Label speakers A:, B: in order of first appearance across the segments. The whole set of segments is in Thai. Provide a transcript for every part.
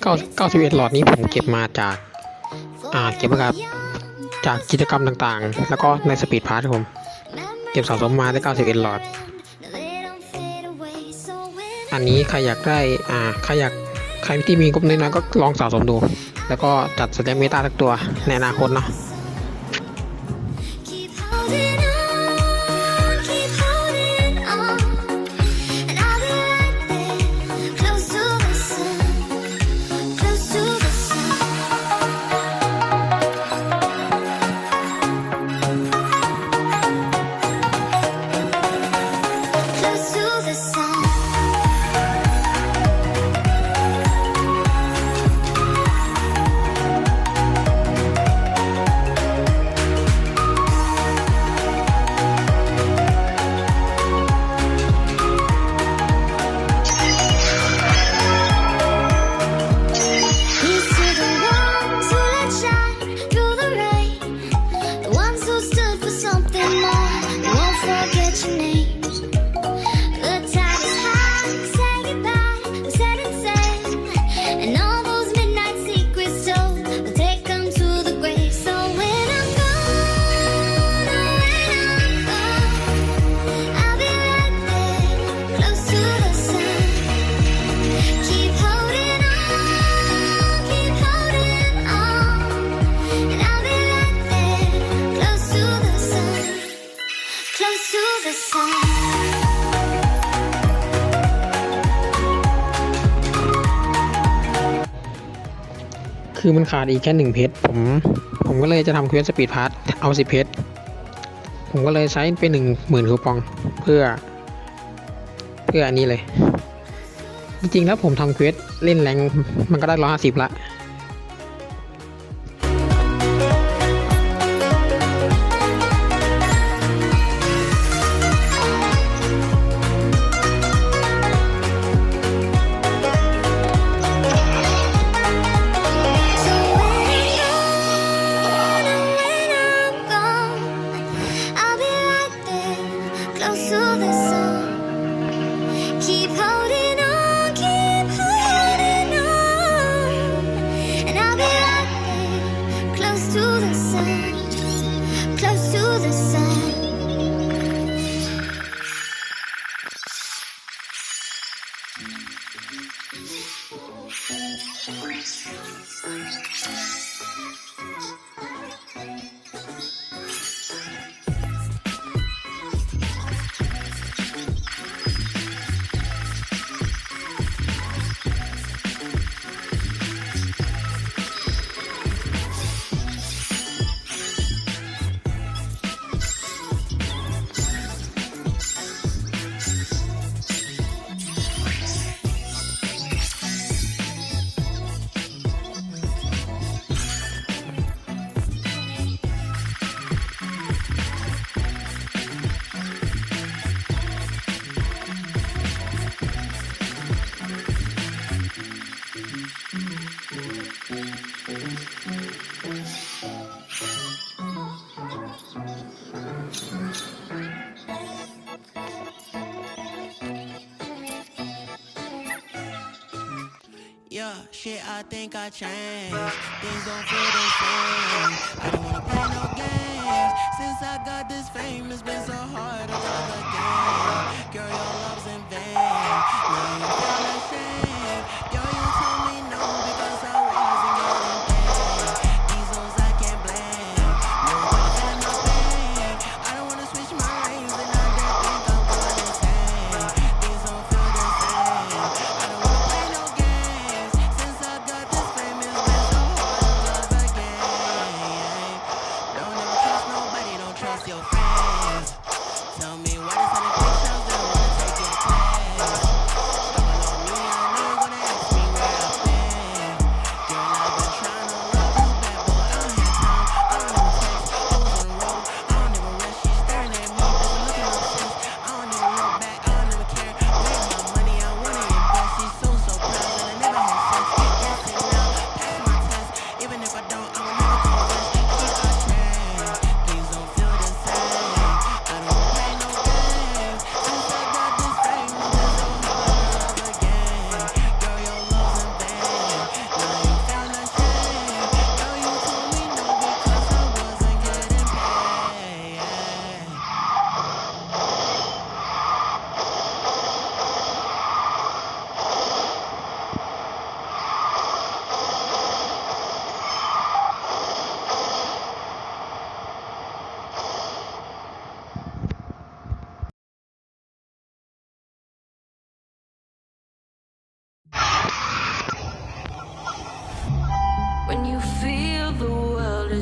A: เก้าเก้าสิบเอ็ดหลอดนี้ผมเก็บมาจากอ่าเก็บมารับจากกิจกรรมต่างๆ แล้วก็ในสปีดพาร์ทครับผม เก็บสะสมมาได้เก้าสิบเอ็ดหลอด อันนี้ใครอยากได้อ่าใครอยากใครที่มีกบน้อยๆก็ลองสะสมดู แล้วก็จัดสเตมเมตาสักตัวในอนาคตเนาะ คือมันขาดอีกแค่หนึ่งเพชรผมผมก็เลยจะทำเควสสปีดพาร์ทเอาสิเพชรผมก็เลยใช้ไปหนึ่งหมื่นคูปองเพื่อ เพื่ออันนี้เลย จริงๆแล้วผมทำเควสเล่นแรงมันก็ได้ร้อยห้าสิบละ
B: close to the sun.
C: Yeah, shit, I think I changed. Things don't feel the same.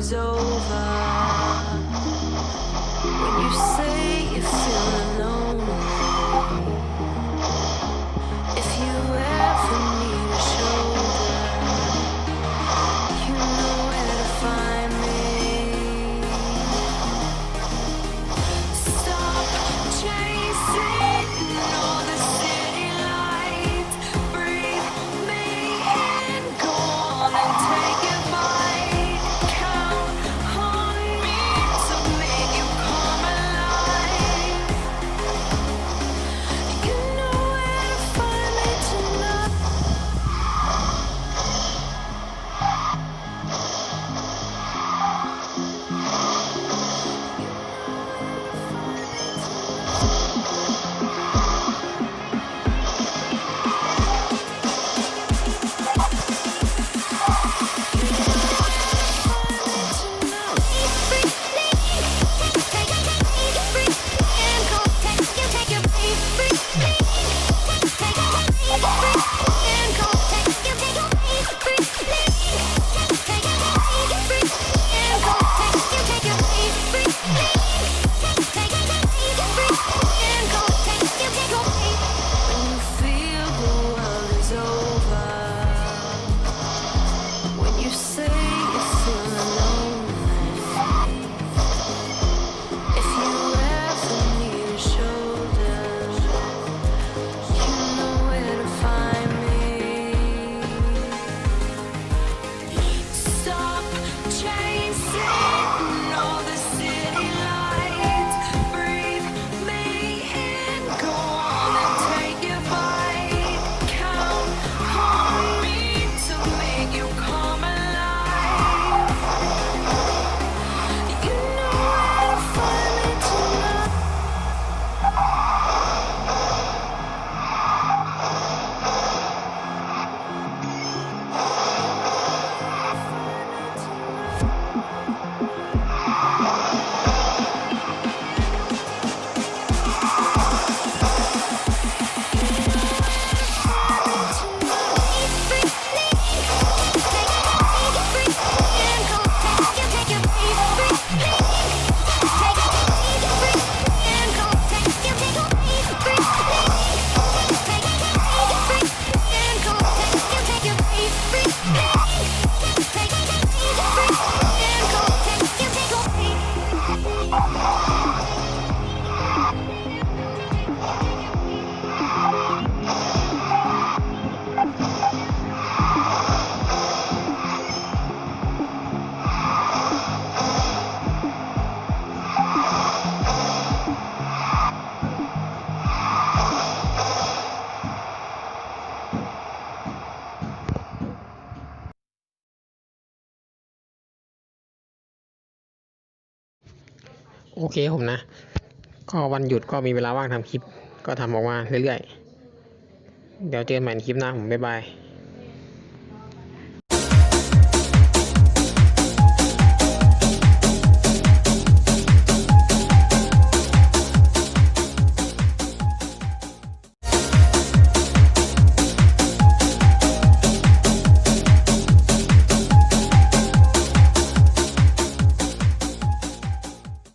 D: Is over.
A: โอเคผมนะ ก็วันหยุดก็มีเวลาว่างทำคลิป ก็ทำออกมาเรื่อยๆ เดี๋ยวเจอกันใหม่ในคลิปหน้าผมบ๊ายบาย